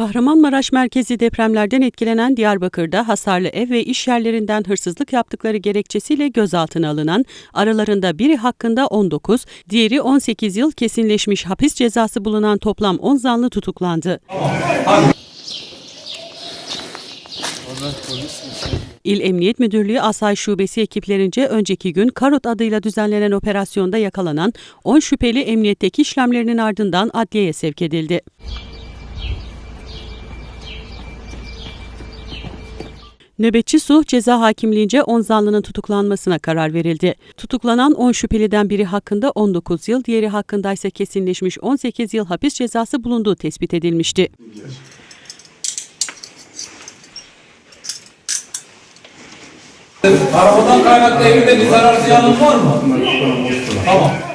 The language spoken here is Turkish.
Kahramanmaraş merkezi depremlerden etkilenen Diyarbakır'da hasarlı ev ve iş yerlerinden hırsızlık yaptıkları gerekçesiyle gözaltına alınan, aralarında biri hakkında 19, diğeri 18 yıl kesinleşmiş hapis cezası bulunan toplam 10 zanlı tutuklandı. İl Emniyet Müdürlüğü Asay Şubesi ekiplerince önceki gün Karot adıyla düzenlenen operasyonda yakalanan 10 şüpheli emniyetteki işlemlerinin ardından adliyeye sevk edildi. Nöbetçi Suh ceza hakimliğince 10 zanlının tutuklanmasına karar verildi. Tutuklanan 10 şüpheliden biri hakkında 19 yıl, diğeri hakkında ise kesinleşmiş 18 yıl hapis cezası bulunduğu tespit edilmişti. Arabadan kaynaklı evinde bir zarar ziyanın var mı? Tamam.